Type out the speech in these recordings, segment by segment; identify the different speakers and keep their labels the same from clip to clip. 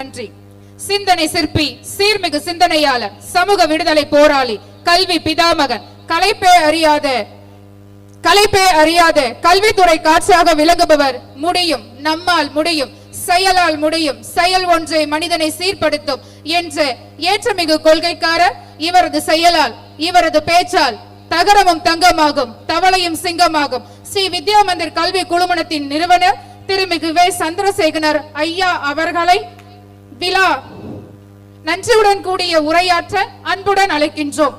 Speaker 1: நன்றி. சிந்தனை சிற்பி சீர்மிகு சிந்தனையாளர் சமூக விடுதலை போராளி கல்வி பிதாமகன் கலைப்பே அறியாத கலைப்பே அறியாத கல்வித்துறை காட்சியாக விளங்குபவர் முடியும் நம்மால் முடியும் செயலால் முடியும் செயல் ஒன்றை மனிதனை சீர்படுத்தும் என்ற ஏற்றமிகு கொள்கைக்காரர் இவரது செயலால் இவரது பேச்சால் தகரமும் தங்கமாகும் தவளையும் சிங்கமாகும். ஸ்ரீ வித்யா மந்திர் கல்வி குழுமணத்தின் நிறுவனர் திருமிகு வே. சந்திரசேகரர் ஐயா அவர்களை விழா நன்றியுடன் கூடிய உரையாற்ற அன்புடன் அழைக்கின்றோம்.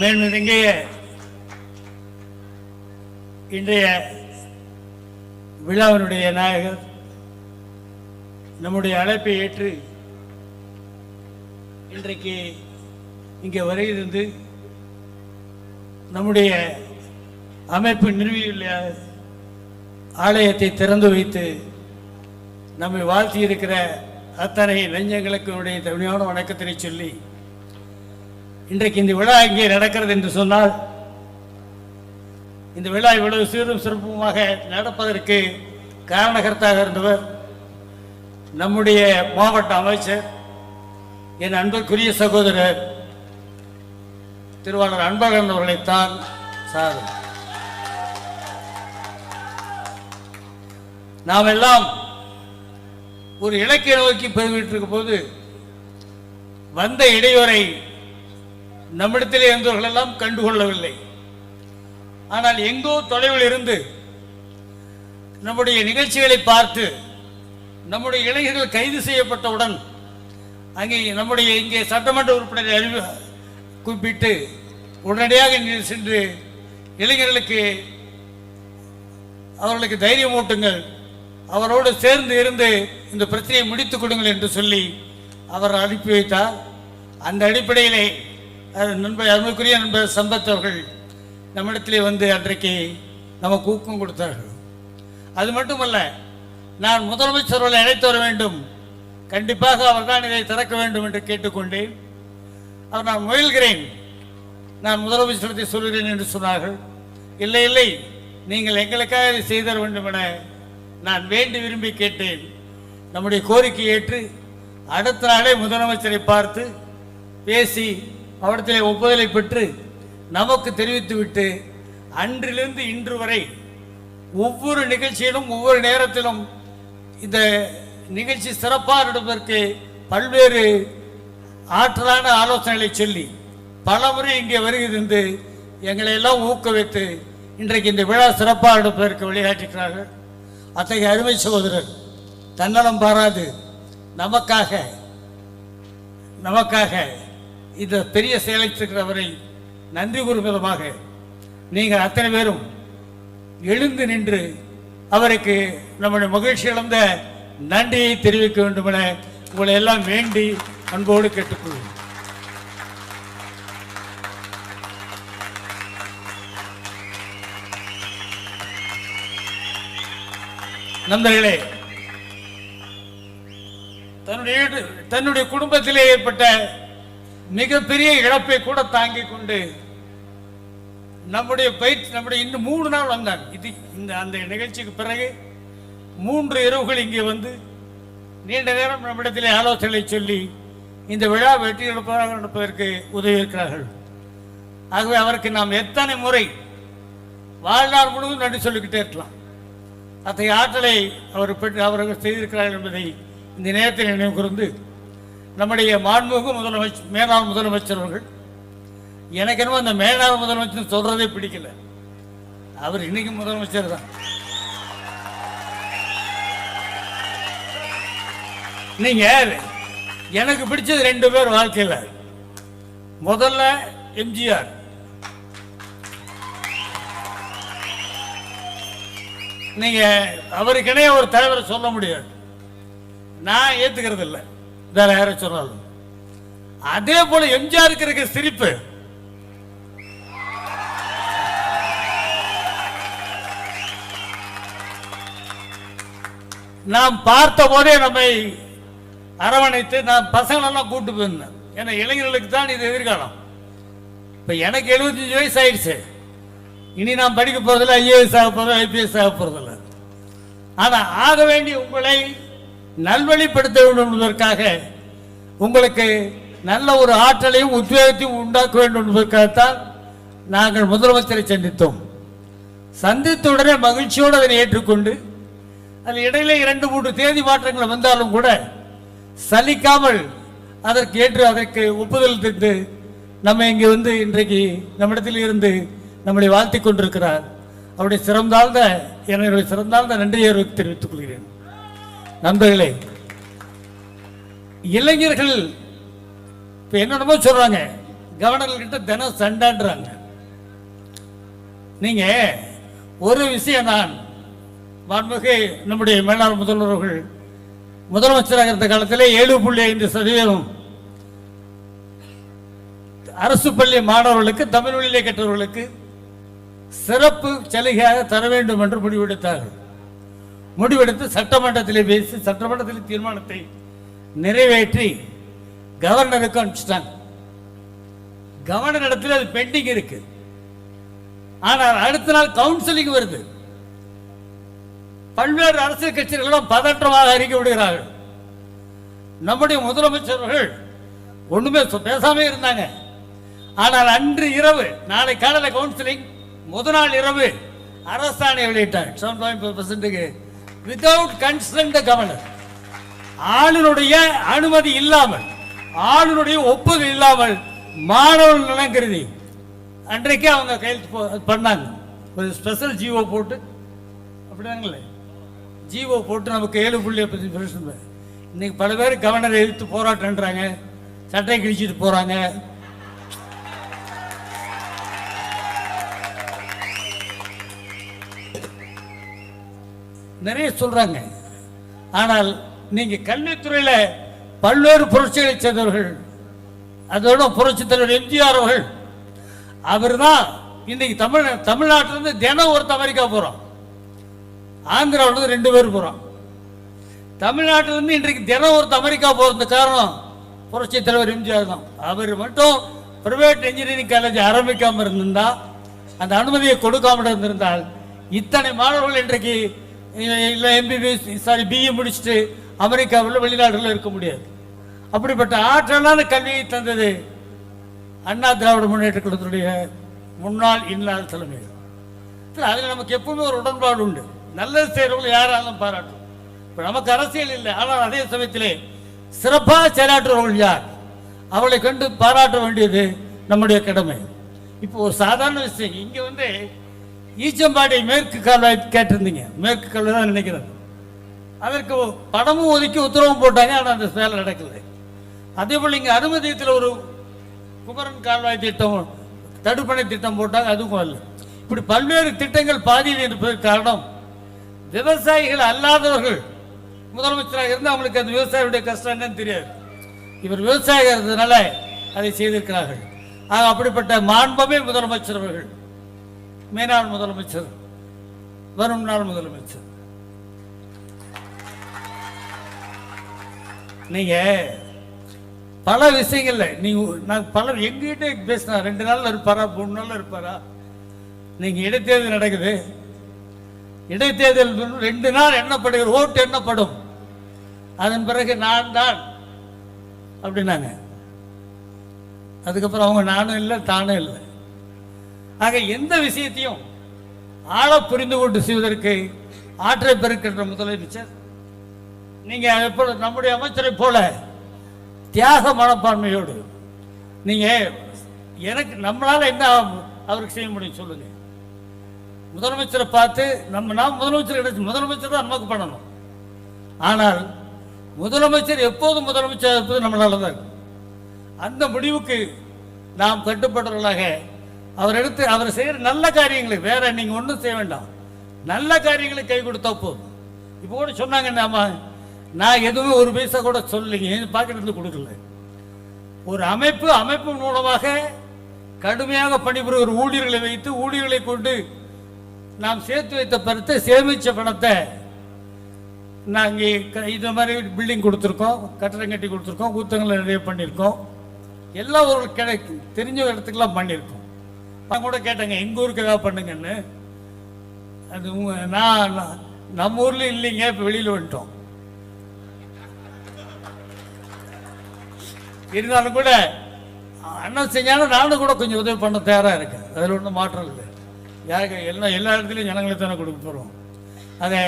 Speaker 2: மேல்மிதங்கிய இன்றைய விழாவினுடைய நாயகர் நம்முடைய அழைப்பை ஏற்று இன்றைக்கு இங்கே வரையிலிருந்து நம்முடைய அமைப்பு நிறுவியுள்ள ஆலயத்தை திறந்து வைத்து நம்மை வாழ்த்தி இருக்கிற அத்தனை நெஞ்சங்களுக்கு என்னுடைய தனியான வணக்கத்தினை சொல்லி இன்றைக்கு இந்த விழா இங்கே நடக்கிறது என்று சொன்னால் இந்த விழா இவ்வளவு சீரும் சிறப்புமாக நடப்பதற்கு காரணகர்த்தாக இருந்தவர் நம்முடைய மாவட்ட அமைச்சர் என் அன்புக்குரிய சகோதரர் திருவாளர் அன்பழகன் அவர்களைத்தான் சார். நாம் எல்லாம் ஒரு இலக்கிய நோக்கி பெருமிட்டிருக்கும் போது வந்த இடையூறை நம்மிடத்திலே இருந்தவர்கள் எல்லாம் கண்டுகொள்ளவில்லை. ஆனால் எங்கோ தொலைவில் இருந்து நம்முடைய நிகழ்ச்சிகளை பார்த்து நம்முடைய இளைஞர்கள் கைது செய்யப்பட்டவுடன் அங்கே நம்முடைய இங்கே சட்டமன்ற உறுப்பினரை அறிவு குறிப்பிட்டு உடனடியாக சென்று இளைஞர்களுக்கு அவர்களுக்கு தைரியம் ஊட்டுங்கள். அவரோடு சேர்ந்து இருந்து இந்த பிரச்சனையை முடித்துக் கொடுங்கள் என்று சொல்லி அவர் அனுப்பி வைத்தார். அந்த அடிப்படையிலே நண்பர் அருமைக்குரிய நண்பர் சம்பத் அவர்கள் நம்மிடத்திலே வந்து அன்றைக்கு நமக்கு ஊக்கம் கொடுத்தார்கள். அது மட்டுமல்ல நான் முதலமைச்சர் அழைத்து வர வேண்டும். கண்டிப்பாக அவர்தான் இதை திறக்க வேண்டும் என்று கேட்டுக்கொண்டேன். அவர் நான் முயல்கிறேன். நான் முதலமைச்சரத்தை சொல்கிறேன் என்று சொன்னார்கள். இல்லை இல்லை நீங்கள் எங்களுக்காக இதை செய்தர வேண்டும் என நான் வேண்டி விரும்பி கேட்டேன். நம்முடைய கோரிக்கையை ஏற்று அடுத்த நாளே முதலமைச்சரை பார்த்து பேசி அவரிடத்திலே ஒப்புதலை பெற்று நமக்கு தெரிவித்துவிட்டு அன்றிலிருந்து இன்று வரை ஒவ்வொரு நிகழ்ச்சியிலும் ஒவ்வொரு நேரத்திலும் இந்த நிகழ்ச்சி சிறப்பாக நடப்பதற்கு பல்வேறு ஆற்றலான ஆலோசனைகளை சொல்லி பலமுறை இங்கே வருகிறது எங்களை எல்லாம் ஊக்குவித்து இன்றைக்கு இந்த விழா சிறப்பாக நடப்பதற்கு வழிகாட்டுகிறார்கள் அத்தகைய அருமை சகோதரர் தன்னலம் பாராது நமக்காக நமக்காக இந்த பெரிய செயலை நன்றி கூறும் விதமாக நீங்கள் அத்தனை பேரும் எழுந்து நின்று அவருக்கு நம்முடைய மகிழ்ச்சி இழந்த நன்றியை தெரிவிக்க வேண்டும் என உங்களை எல்லாம் வேண்டி அன்போடு கேட்டுக்கொள்கிறேன் நண்பர்களே தன்னுடைய தன்னுடைய குடும்பத்திலே ஏற்பட்ட மிகப்பெரிய இழப்பை கூட தாங்கிக் கொண்டு நம்முடைய பயிற்சி நம்முடைய இன்னும் மூணு நாள் வந்தாங்க இது இந்த அந்த நிகழ்ச்சிக்கு பிறகு மூன்று இரவுகள் இங்கே வந்து நீண்ட நேரம் நம்மிடத்திலே ஆலோசனை சொல்லி இந்த விழா வெற்றியெடுப்பதாக நடப்பதற்கு உதவி இருக்கிறார்கள் ஆகவே அவருக்கு நாம் எத்தனை முறை வாழ்நாள் முழுவதும் நன்றி சொல்லிக்கிட்டே இருக்கலாம். அத்தகைய ஆற்றலை அவர் பெற்று அவர்கள் செய்திருக்கிறார்கள் என்பதை இந்த நேரத்தில் நினைவு கூர்ந்து நம்முடைய மாண்புமிகு முதலமைச்சர் மேலாண் முதலமைச்சர் அவர்கள் எனக்கு என்னமோ அந்த மேலாண் முதலமைச்சர் சொல்றதே பிடிக்கல. அவர் இன்னைக்கு முதலமைச்சர் தான். நீங்க எனக்கு பிடிச்சது ரெண்டு பேர் வாழ்க்கையில். முதல்ல எம்ஜிஆர். நீங்க அவருக்கிடையே ஒரு தலைவரை சொல்ல முடியாது. நான் ஏத்துக்கிறது இல்லை வேற யார சொன்னாலும். அதே போல எம்ஜிஆருக்கு இருக்க சிரிப்பு. நாம் பார்த்த போதே நம்மை அரவணைத்து நான் பசங்களெல்லாம் கூட்டு போயிருந்தேன். ஏன்னா இளைஞர்களுக்கு தான் இது எதிர்காலம். இப்போ எனக்கு எழுபத்தஞ்சு வயசு ஆயிடுச்சு இனி நான் படிக்க போகிறதில்ல ஐஏஎஸ் ஆக போகிறதில்ல ஐபிஎஸ் ஆக போகிறதில்ல ஆனால் ஆக வேண்டிய உங்களை நல்வழிப்படுத்த வேண்டும் என்பதற்காக உங்களுக்கு நல்ல ஒரு ஆற்றலையும் உத்வேகத்தையும் உண்டாக்க வேண்டும் என்பதற்காகத்தான் நாங்கள் முதலமைச்சரை சந்தித்தோம். சந்தித்த உடனே மகிழ்ச்சியோடு அதனை ஏற்றுக்கொண்டு அது இடையில இரண்டு மூன்று தேதி மாற்றங்கள் வந்தாலும் கூட சலிக்காமல் அதற்கு ஏற்று அதற்கு ஒப்புதல் தந்து நம்ம இங்கே வந்து இன்றைக்கு நம்மிடத்தில் இருந்து நம்மளை வாழ்த்தி கொண்டிருக்கிறார். அவருடைய சிறந்தாழ்ந்த என்னுடைய சிறந்தாழ்ந்த நன்றியை தெரிவித்துக் கொள்கிறேன். நண்பர்களே இளைஞர்கள் இப்போ என்னென்னமோ சொல்றாங்க. கவர்னர்கிட்ட தினம் சண்டான்றாங்க. நீங்க ஒரு விஷயம் நான் மாண்புமிகு நம்முடைய மேலாண் முதல்வர்கள் முதலமைச்சராக இருந்த காலத்தில் ஏழு புள்ளி ஐந்து சதவீதம் அரசு பள்ளி மாணவர்களுக்கு தமிழ் வழியிலே கற்றவர்களுக்கு சிறப்பு சலுகையாக தர வேண்டும் என்று முடிவெடுத்தார்கள். முடிவெடுத்து சட்டமன்றத்தில் பேசி சட்டமன்றத்தில் தீர்மானத்தை நிறைவேற்றி கவர்னருக்கு அனுப்பிச்சிட்டாங்க. கவர்னர் இடத்துல அது பெண்டிங் இருக்கு. ஆனால் அடுத்த நாள் கவுன்சிலிங் வருது. பல்வேறு அரசியல் கட்சிகளும் பதற்றமாக அறிக்கை விடுகிறார்கள். நம்முடைய முதலமைச்சர்கள் ஒண்ணுமே சொ- பேசாம இருந்தாங்க. ஆனால் அன்று இரவு நாளை காலையில் கவுன்சிலிங் முதல் நாள் இரவு அரசாணை வெளியிட்டார். செவன் பாயிண்ட் ஃபைவ் பர்சன்ட்டுக்கு வித்தவுட் கன்சன்ட் கவர்னர் ஆளுநருடைய அனுமதி இல்லாமல் ஆளுநருடைய ஒப்புதல் இல்லாமல் மாணவர்கள் நலன் கருதி அன்றைக்கே அவங்க கையெழுத்து பண்ணாங்க. ஒரு ஸ்பெஷல் ஜிஓ போட்டு அப்படிதாங்களே? ஜிஓ போட்டு நமக்கு ஏழு புள்ளி பத்தி பிரச்சனை இன்னைக்கு பல பேர் கவர்னரை எதிர்த்து போராட்டம்ன்றாங்க. சட்டை கிழிச்சிட்டு போறாங்க. நிறைய சொல்றாங்க. ஆனால் நீங்க கல்வித்துறையில பல்வேறு புரட்சிகளை செய்தவர்கள் அதோட புரட்சி தலைவர் எம்ஜிஆர் அவர்கள் அவர் தான் இன்னைக்கு தமிழ் தமிழ்நாட்டிலிருந்து தினம் ஒருத்த அமெரிக்கா போறோம். ஆந்திராவிலிருந்து ரெண்டு பேர் போகிறோம் தமிழ்நாட்டிலிருந்து இன்றைக்கு தினம் ஒருத்த அமெரிக்கா போறது காரணம் புரட்சி தலைவர் எம்ஜிஆர் தான். அவர் மட்டும் பிரைவேட் இன்ஜினியரிங் காலேஜ் ஆரம்பிக்காமல் இருந்திருந்தால் அந்த அனுமதியை கொடுக்காமல் இருந்திருந்தால் இத்தனை மாணவர்கள் இன்றைக்கு இல்லை எம்பிபிஎஸ் சாரி பிஏ முடிச்சுட்டு அமெரிக்காவில் வெளிநாடுகளில் இருக்க முடியாது. அப்படிப்பட்ட ஆற்றலான கல்வியை தந்தது அண்ணா திராவிட முன்னேற்ற கழகத்துடைய முன்னாள் இன்னாள் தலைமை அதில் நமக்கு எப்பவுமே ஒரு உடன்பாடு உண்டு. நல்லது செய்கிறவங்க யாராலும் பாராட்டும். இப்போ நமக்கு அரசியல் இல்லை ஆனால் அதே சமயத்திலே சிறப்பாக செயலாற்றுறவர்கள் யார்? அவளை கண்டு பாராட்ட வேண்டியது நம்முடைய கடமை. இப்போ ஒரு சாதாரண விஷயம் இங்கே வந்து ஈச்சம்பாடி மேற்கு கால்வாய் கேட்டிருந்தீங்க. மேற்கு கால்வாய் தான் நினைக்கிறேன் அதற்கு பணமும் ஒதுக்கி உத்தரவும் போட்டாங்க ஆனால் அந்த வேலை நடக்கல. அதே போல் இங்கே அனுமதியத்தில் ஒரு குமரன் கால்வாய் திட்டம் தடுப்பணை திட்டம் போட்டாங்க அதுவும் இல்லை இப்படி பல்வேறு திட்டங்கள் பாதியில் இருப்பதற்கு காரணம் விவசாயிகள் அல்லாதவர்கள். முதலமைச்சராக இருந்து அவங்களுக்கு அந்த விவசாயியுடைய கஷ்டம் என்னன்னு தெரியாது. இவர் விவசாயிகள் இருந்ததுனால அதை செய்திருக்கிறார்கள். ஆக அப்படிப்பட்ட மாண்பமே முதலமைச்சர் அவர்கள். மேனாள் முதலமைச்சர் வரும் நாள் முதலமைச்சர். நீங்க பல விஷயங்கள்ல நீங்க நான் பல எங்கிட்ட பேசினா ரெண்டு நாள் இருப்பாரா மூணு நாள் இருப்பாரா? நீங்க இடைத்தேர்தல் நடக்குது. இடைத்தேர்தல் ரெண்டு நாள் எண்ணப்படுகிற ஓட்டு எண்ணப்படும். அதன் பிறகு நான் தான் அப்படின்னாங்க. அதுக்கப்புறம் அவங்க நானும் இல்லை தானும் இல்லை. ஆக எந்த விஷயத்தையும் ஆழ புரிந்து கொண்டு செய்வதற்கு ஆற்றை பெருக்கின்ற முதலமைச்சர் நீங்க எப்போ நம்முடைய அமைச்சரை போல தியாக மனப்பான்மையோடு நீங்க எனக்கு நம்மளால என்ன அவருக்கு செய்ய முடியும் சொல்லுங்க. முதலமைச்சரை பார்த்து நம்ம நாம் முதலமைச்சர் கிடைச்சி முதலமைச்சர் தான் நமக்கு பண்ணணும். ஆனால் முதலமைச்சர் எப்போதும் முதலமைச்சர் இருப்பது நம்மளால தான் இருக்கும். அந்த முடிவுக்கு நாம் கட்டுப்படுறவர்களாக அவர் எடுத்து அவர் செய்கிற நல்ல காரியங்களை வேற நீங்க ஒன்றும் செய்ய வேண்டாம். நல்ல காரியங்களை கை கொடுத்தா போதும். இப்போ கூட சொன்னாங்க நாம நான் எதுவுமே ஒரு பைசா கூட சொல்லலைங்க என் பாக்கெட்லேருந்து கொடுக்கல. ஒரு அமைப்பு அமைப்பு மூலமாக கடுமையாக பணிபுரிகிற ஊழியர்களை வைத்து ஊழியர்களை கொண்டு நாம் சேர்த்து வைத்த பணத்தை சேமித்த பணத்தை நாங்கள் இது மாதிரி பில்டிங் கொடுத்துருக்கோம் கட்டடம் கட்டி கொடுத்துருக்கோம் ஊத்தங்களை நிறைய பண்ணியிருக்கோம். எல்லா ஒரு கிடைக்கும் தெரிஞ்ச இடத்துக்கெல்லாம் பண்ணியிருக்கோம். நான் கூட கேட்டேங்க எங்கள் ஊருக்கு ஏதாவது பண்ணுங்கன்னு. அது நான் நம்ம ஊரில் இல்லைங்க இப்போ வெளியில் வந்துட்டோம். இருந்தாலும் கூட அண்ணன் செஞ்சாலும் நானும் கூட கொஞ்சம் உதவி பண்ண தயாராக இருக்கேன். அதில் ஒன்றும் மாற்றம் இல்லை. யாருக்கு? எல்லா எல்லா இடத்துலையும் ஜனங்களுக்கு தானே கொடுக்க போகிறோம் அதை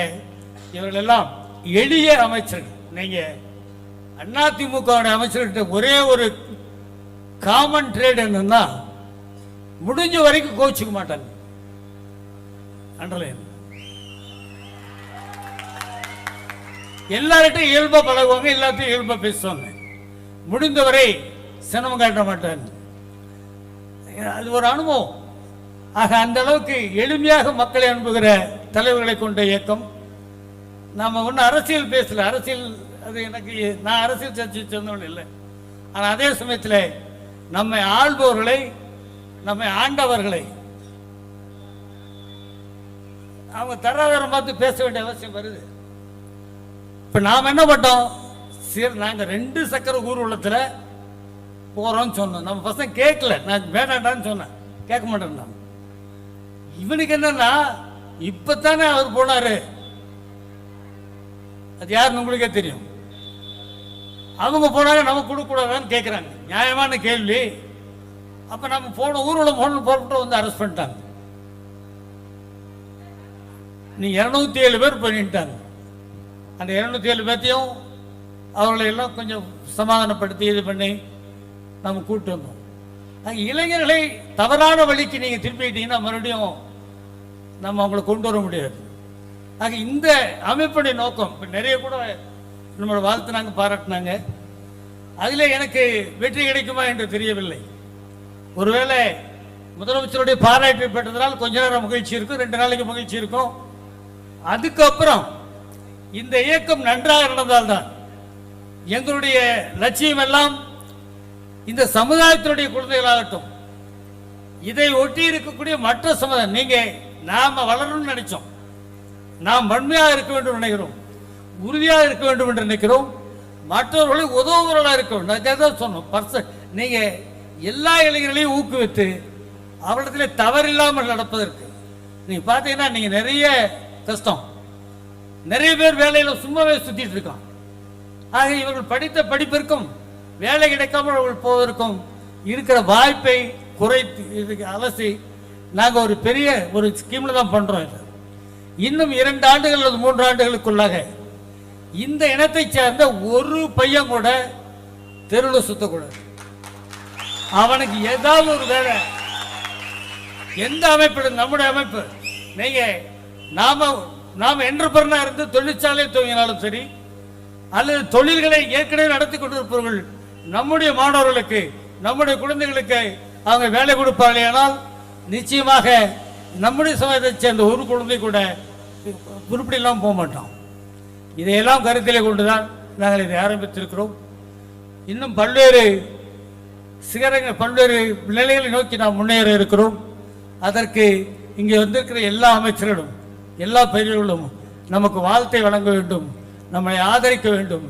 Speaker 2: இவர்களெல்லாம் எளிய அமைச்சர்கள். நீங்க அதிமுகவுடைய அமைச்சர்கிட்ட ஒரே ஒரு காமன் ட்ரேட் என்னன்னா முடிஞ்ச வரைக்கும் கோச்சிக்க மாட்டாங்க. அண்டர்லைன். எல்லார்கிட்டையும் இயல்பாக பழகுவாங்க எல்லாத்தையும் இயல்பாக பேசுவாங்க. முடிந்தவரை சிரமம் காட்ட மாட்டாங்க. அது ஒரு அனுபவம். ஆக அந்த அளவுக்கு எளிமையாக மக்களை அனுப்புகிற தலைவர்களை கொண்ட இயக்கம். நாம் ஒன்றும் அரசியல் பேசல. அரசியல் அது எனக்கு நான் அரசியல் சர்ச்சை சொன்னவன் இல்லை. ஆனால் அதே சமயத்தில் நம்மை ஆள்பவர்களை நம்மை ஆண்டவர்களை அவங்க தராதரம் பார்த்து பேச வேண்டிய அவசியம் வருது. இப்போ நாம் என்ன பட்டோம் சரி நாங்கள் ரெண்டு சக்கர ஊர்வலத்தில் போகிறோம்னு சொன்னோம். நம்ம பசங்க கேட்கல. நான் வேண்டாண்டான்னு சொன்னேன். கேட்க மாட்டேன் நான் இவனுக்கு என்னன்னா இப்பத்தானே அவர் போனாரு. அது யாருன்னு உங்களுக்கே தெரியும். அவங்க போனாங்க நம்ம கொடுக்கக்கூடாதான்னு கேட்குறாங்க நியாயமான கேள்வி. அப்போ நம்ம போன ஊர்வலம் போன போட்டு வந்து அரெஸ்ட் பண்ணிட்டாங்க. நீ இரநூத்தி ஏழு பேர் பண்ணிட்டாங்க. அந்த இரநூத்தி ஏழு பேர்த்தையும் அவர்களை எல்லாம் கொஞ்சம் சமாதானப்படுத்தி இது பண்ணி நம்ம கூட்டு வந்தோம். இளைஞர்களை தவறான வழிக்கு நீங்கள் திருப்பிட்டீங்கன்னா மறுபடியும் நம்ம அவங்களை கொண்டு வர முடியாது. ஆக இந்த அமைப்புடைய நோக்கம் இப்போ நிறைய கூட நம்மளோட வாழ்த்துனாங்க பாராட்டினாங்க. அதில் எனக்கு வெற்றி கிடைக்குமா என்று தெரியவில்லை. ஒருவேளை முதலமைச்சருடைய பாராட்டு பெற்றதனால் கொஞ்ச நேரம் மகிழ்ச்சி இருக்கும் ரெண்டு நாளைக்கு மகிழ்ச்சி இருக்கும். அதுக்கப்புறம் இந்த இயக்கம் நன்றாக நடந்தால்தான் எங்களுடைய லட்சியம் எல்லாம் இந்த சமுதாயத்தினுடைய குழந்தைகளாகட்டும் இதை ஒட்டி இருக்கக்கூடிய மற்ற சமுதாயம் நீங்கள் நாம வளரணும்னு நினைச்சோம். நாம் வன்மையாக இருக்க வேண்டும் நினைக்கிறோம். உறுதியாக இருக்க வேண்டும் என்று நினைக்கிறோம். மற்றவர்களை உதவுவர்களாக இருக்க வேண்டும். தான் சொன்னோம். பர்சன் நீங்க எல்லா இளைஞர்களையும் ஊக்குவித்து அவரிடத்தில் தவறில்லாமல் நடப்பதற்கு. நீங்க பார்த்தீங்கன்னா நீங்க நிறைய கஷ்டம். நிறைய பேர் வேலையில் சும்மாவே சுத்திட்டு இருக்கான் ஆக இவர்கள் படித்த படிப்பிற்கும் வேலை கிடைக்காமல் அவர்கள் போவதற்கும் இருக்கிற வாய்ப்பை குறைத்து இதுக்கு அலசி நாங்கள் ஒரு பெரிய ஒரு ஸ்கீமில் தான் பண்ணுறோம் இது. இன்னும் இரண்டு ஆண்டுகள் அல்லது மூன்று ஆண்டுகளுக்குள்ளாக இந்த இனத்தை சேர்ந்த ஒரு பையன் கூட தெருவில் சுத்தக்கூடாது. அவனுக்கு ஏதாவது ஒரு வேலை. எந்த அமைப்பு? நம்முடைய அமைப்பு. நீங்கள் நாம் நாம் என்டர்பிரனா இருந்து தொழிற்சாலை துவங்கினாலும் சரி அல்லது தொழில்களை ஏற்கனவே நடத்தி கொண்டிருப்பவர்கள் நம்முடைய மாணவர்களுக்கு நம்முடைய குழந்தைகளுக்கு அவங்க வேலை கொடுப்பார்களேனால் நிச்சயமாக நம்முடைய சமயத்தைச் சேர்ந்த ஒரு குழந்தை கூட உருப்படியெல்லாம் போக மாட்டோம் இதையெல்லாம் கருத்திலே கொண்டுதான் நாங்கள் இதை ஆரம்பித்திருக்கிறோம். இன்னும் பல்வேறு சிகரங்கள் பல்வேறு நிலைகளை நோக்கி நாம் முன்னேற இருக்கிறோம். அதற்கு இங்கே வந்திருக்கிற எல்லா அமைச்சர்களும் எல்லா பயிர்களும் நமக்கு வாழ்த்தை வழங்க வேண்டும் நம்மை ஆதரிக்க வேண்டும்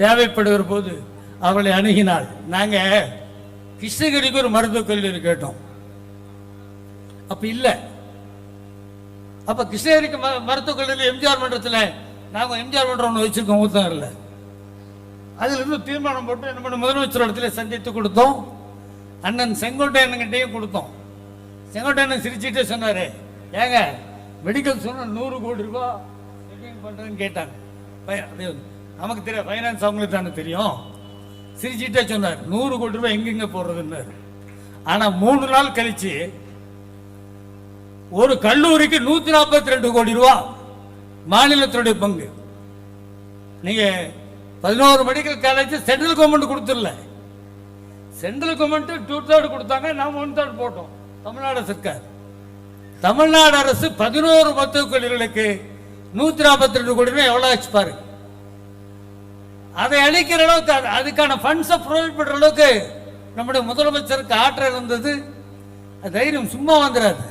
Speaker 2: தேவைப்படுகிற போது அவளை அணுகினால் நாங்கள் கிருஷ்ணகிரிக்கு ஒரு மருத்துவக் கல்லூரி கேட்டோம். அப்ப இல்ல. அப்ப கிருஷ்ணகிரிக்கு ம- மருத்துவக் எம்ஜிஆர் மன்றத்தில் நாங்கள் எம்ஜிஆர் மன்றம் ஒன்று வச்சுருக்கோம் ஊத்தகரில் அதுல இருந்து தீர்மானம் போட்டு என்ன பண்ண முதலமைச்சர் இடத்துல சந்தித்து கொடுத்தோம். அண்ணன் செங்கோட்டையன்கிட்டையும் கொடுத்தோம். செங்கோட்டையன் சிரிச்சுட்டே சொன்னார். ஏங்க மெடிக்கல் சொன்ன நூறு கோடி ரூபா செட்டிங் பண்ணுறதுன்னு கேட்டாங்க. நமக்கு தெரியும் ஃபைனான்ஸ் அவங்களுக்கு தானே தெரியும். சிரிச்சுட்டே சொன்னார் நூறு கோடி ரூபாய் எங்கெங்கே போடுறதுன்னாரு. ஆனால் மூணு நாள் கழிச்சு ஒரு கல்லூரிக்கு நூத்தி நாற்பத்தி ரெண்டு கோடி ரூபா மாநிலத்தினுடைய பங்கு. நீங்க பதினோரு மெடிக்கல் காலேஜ் சென்ட்ரல் கவர்மெண்ட் கொடுத்துடல. சென்ட்ரல் கவர்மெண்ட் டூ தேர்ட் கொடுத்தாங்க நாம் ஒன் தேர்ட் போட்டோம். தமிழ்நாடு சர்க்கார். தமிழ்நாடு அரசு பதினோரு மருத்துவக் கல்லூரிகளுக்கு நூத்தி நாற்பத்தி ரெண்டு கோடி ரூபாய் எவ்வளவு ஆச்சு பாரு. அதை அளிக்கிற அளவுக்கு அதுக்கான ஃபண்ட்ஸை ப்ரொவைட் பண்ற அளவுக்கு நம்முடைய முதலமைச்சருக்கு ஆற்றல் இருந்தது. தைரியம் சும்மா வந்துடாது.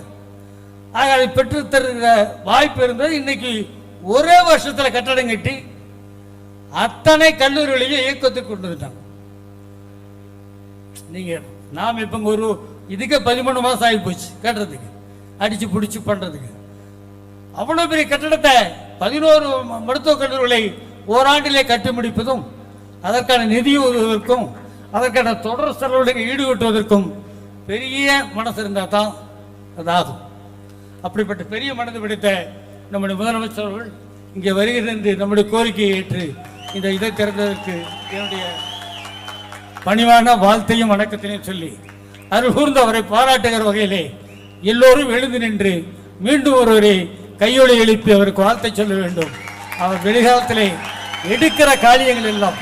Speaker 2: ஆக அதை பெற்று தருகிற வாய்ப்பு இருந்தது. இன்னைக்கு ஒரே வருஷத்தில் கட்டடம் கட்டி அத்தனை கல்லூரிகளையும் இயக்கத்துக்கு கொண்டு வந்துட்டாங்க. நீங்க நாம் இப்ப ஒரு இதுக்கே பதிமூணு மாதம் ஆகி போச்சு கட்டுறதுக்கு. அடித்து பிடிச்சி பண்ணுறதுக்கு அவ்வளோ பெரிய கட்டடத்தை பதினோரு மருத்துவக் கல்லூரிகளை ஓராண்டிலே கட்டி முடிப்பதும் அதற்கான நிதி உதவுவதற்கும் அதற்கான தொடர் செலவுகளை ஈடுகட்டுவதற்கும் பெரிய மனசு இருந்தால் தான் அது ஆகும் அப்படிப்பட்ட பெரிய மனது பிடித்த நம்முடைய முதலமைச்சர் அவர்கள் இங்கே வருகிறேன் நம்முடைய கோரிக்கையை ஏற்று இந்த இதை திறந்ததற்கு என்னுடைய பணிவான வாழ்த்தையும் வணக்கத்தினையும் சொல்லி அருகூர்ந்து அவரை பாராட்டுகிற வகையிலே எல்லோரும் எழுந்து நின்று மீண்டும் ஒருவரை கையொலி எழுப்பி அவருக்கு வாழ்த்தை சொல்ல வேண்டும். அவர் வெளிகாலத்திலே எடுக்கிற காரியங்கள் எல்லாம்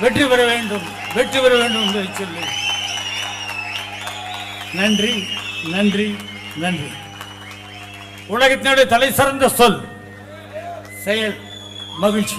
Speaker 2: வெற்றி பெற வேண்டும் வெற்றி பெற வேண்டும் என்று சொல்லி. நன்றி நன்றி நன்றி. உலகத்தினுடைய தலை சிறந்த சொல் செயல் மகிழ்ச்சி.